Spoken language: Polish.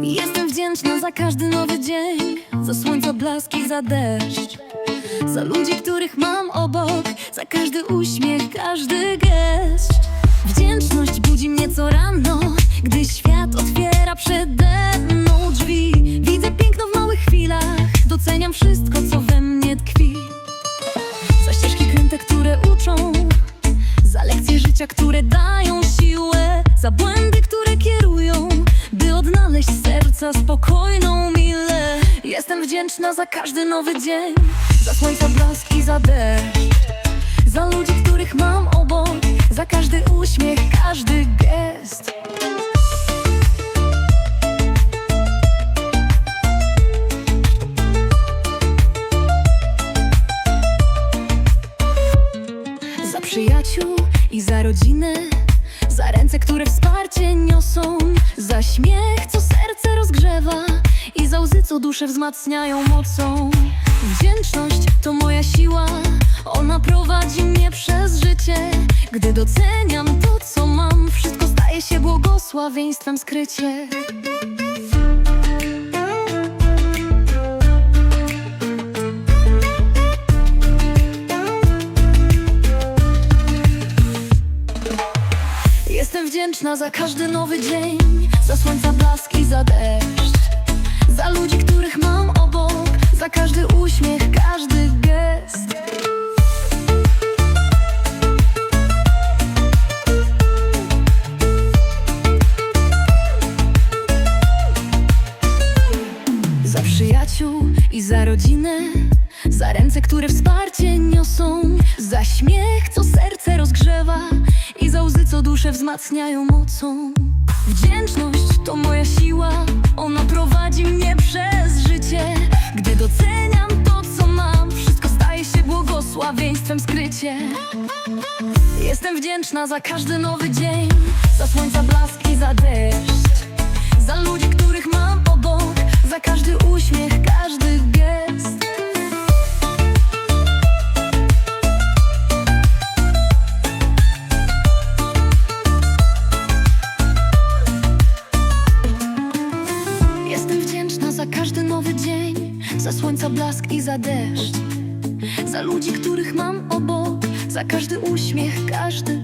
Jestem wdzięczna za każdy nowy dzień, za słońca blaski, za deszcz, za ludzi, których mam obok, za każdy uśmiech, każdy gest. Wdzięczność budzi mnie co rano, gdy świat otwiera przede mną drzwi. Widzę piękno w małych chwilach, doceniam wszystko, co we mnie tkwi. Za ścieżki kręte, które uczą, za lekcje życia, które dają siłę, za błędy, które kierują, odnaleźć serca spokojną milę. Jestem wdzięczna za każdy nowy dzień, za słońca blask i za deszcz, za ludzi, których mam obok, za każdy uśmiech, każdy gest. Za przyjaciół i za rodzinę Za ręce, które wsparcie niosą. Za śmiech, co serce rozgrzewa I za łzy, co duszę wzmacniają mocą. Wdzięczność to moja siła Ona prowadzi mnie przez życie. Gdy doceniam to, co mam Wszystko staje się błogosławieństwem skrycie Jestem wdzięczna za każdy nowy dzień, za słońca blask i za deszcz, za ludzi, których mam obok, za każdy uśmiech, każdy gest. Za przyjaciół i za rodzinę, za ręce, które wsparcie niosą, za śmiech, co serce rozgrzewa za łzy, co duszę wzmacniają mocą. Wdzięczność to moja siła, ona prowadzi mnie przez życie. Gdy doceniam to, co mam, wszystko staje się błogosławieństwem skrycie. Jestem wdzięczna za każdy nowy dzień, za słońca blask i za deszcz, za ludzi, których mam obok, za każdy uśmiech, za słońca blask i za deszcz, za ludzi, których mam obok, za każdy uśmiech, każdy